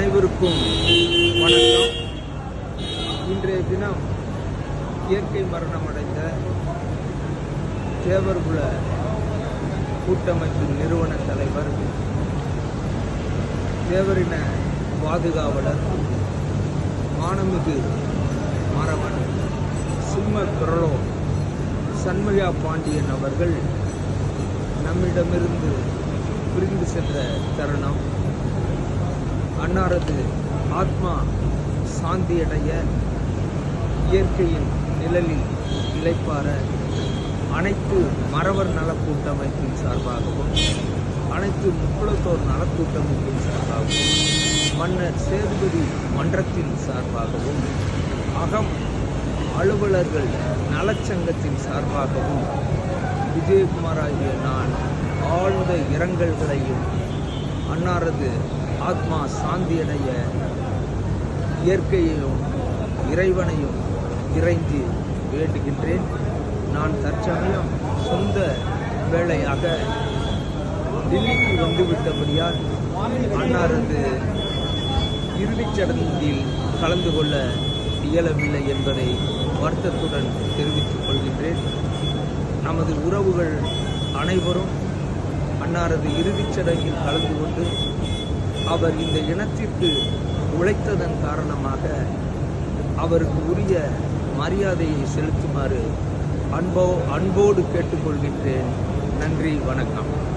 அனைவருக்கும் வணக்கம். இன்றைய தினம் இயற்கை மரணமடைந்த தேவர்குல கூட்டமைப்பின் நிறுவன தலைவர் தேவரின பாதுகாவலர் மானமிகு மறவன் சிம்ம குரலோ சண்முகா பாண்டியன் அவர்கள் நம்மிடமிருந்து பிரிந்து சென்ற தருணம். அன்னாரது ஆத்மா சாந்தியடைய இயற்கையின் நிழலில் இழைப்பார அனைத்து மறவர் நலக்கூட்டமைப்பின் சார்பாகவும் அனைத்து முக்குளத்தோர் நலக்கூட்டமைப்பின் சார்பாகவும் மன்னர் சேதுபதி மன்றத்தின் சார்பாகவும் அகம் அலுவலர்கள் நலச்சங்கத்தின் சார்பாகவும் விஜயகுமார் ஆகிய நான் ஆழ்ந்த இரங்கல்களையும் அன்னாரது ஆத்மா சாந்தியடைய இயற்கையையும் இறைவனையும் இறைந்து வேண்டுகின்றேன். நான் தற்சமயம் சொந்த வேளையாக டெல்லிக்கு வந்துவிட்டபடியால் அன்னாரது இறுதிச்சடங்கில் கலந்து கொள்ள இயலவில்லை என்பதை வருத்தத்துடன் தெரிவித்துக் கொள்கின்றேன். நமது உறவுகள் அனைவரும் அன்னாரது இறுதிச் சடங்கில் கலந்து கொண்டு அவர் இந்த இனத்திற்கு உழைத்ததன் காரணமாக அவருக்கு உரிய மரியாதையை செலுத்துமாறு அன்போ அன்போடு கேட்டுக்கொள்கின்றேன். நன்றி வணக்கம்.